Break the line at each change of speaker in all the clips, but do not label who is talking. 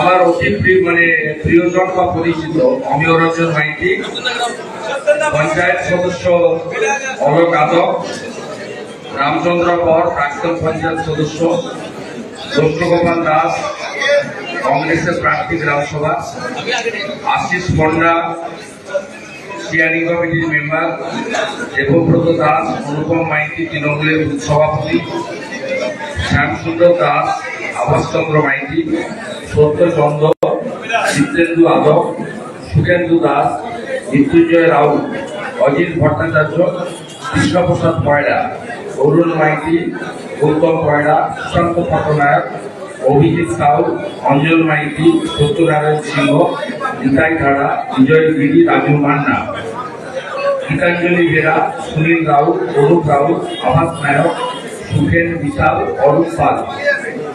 আমার অতি প্রিয় মানে প্রিয়জন বা পরিচিত অমিয় রঞ্জন মাইতি, পঞ্চায়েত সদস্য অলোক যাদব রামচন্দ্র কর, প্রাক্তন পঞ্চায়েত সদস্য কৃষ্ণগোপাল দাস, কংগ্রেসের প্রার্থী গ্রামসভা, আশিস পণ্ডা স্টিয়ারিং কমিটির মেম্বার, দেবব্রত দাস, অনুপম মাইতি, তৃণমূলের সভাপতি, শ্যামসুন্দর দাস আবাসচন্দ্র মাইতি সত্যচন্দ্র জিতেন্দু আদব সুখেন্দু দাস, মৃত্যুঞ্জয় রাউত অজিত ভট্টাচার্য, কৃষ্ণপ্রসাদ পয়রা অরুণ মাইতি, গৌতম পয়রা সুশান্ত পটনায়ক অভিজিৎ সাউ, অঞ্জল মাইতি, সত্যনারায়ণ সিংহ, নিতাই ধারা, বিজয় গিরি, রাজু মান্না। গীতাঞ্জলি বেরা সুনীল রাউত অরূপ রাউত আভাস নায়ক, সুখেন বিশাল, অরূপ পাল।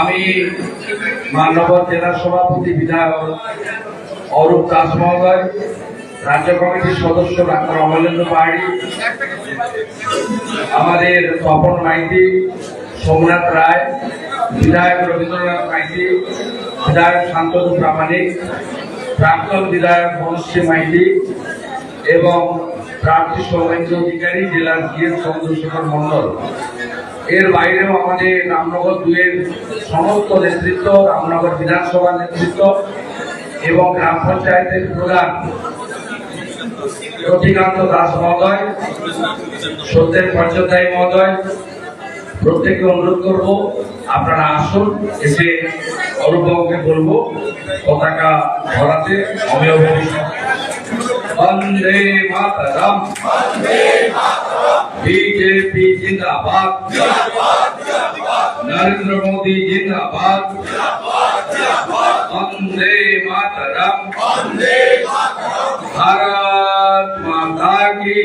আমি মানবর জেলা সভাপতি বিধায়ক অরূপ দাস মহোদয়, রাজ্য কমিটির সদস্য ডাক্তার অমলেন্দ্র পাহাড়ি, আমাদের তপন মাইতি, সোমনাথ রায়, বিধায়ক রবীন্দ্রনাথ মাইতি, বিধায়ক শান্তনু প্রামাণিক, প্রাক্তন বিধায়ক মনুষ্য মাইতি এবং প্রার্থী সৌমেন্দ্র অধিকারী, জেলার জিএস চন্দ্রশেখর মন্ডল। এর বাইরেও আমাদের রামনগর দুয়ের সমস্ত নেতৃত্ব রামনগর বিধানসভার নেতৃত্ব এবং গ্রাম পঞ্চায়েতের প্রধান রতিকান্ত দাস মহোদয় সত্যেন পঞ্চদায়ী মহোদয় প্রত্যেককে অনুরোধ করব আপনারা আসুন এসে অরূপবাবুকে বলব পতাকা ধরাতে অমেয় ভবিষ্যৎ। বন্দে মাতরম। বিজেপি জিন্দাবাদ নরেন্দ্র মোদী জিন্দাবাদ বন্দে মাতরম ভারত মাতা কি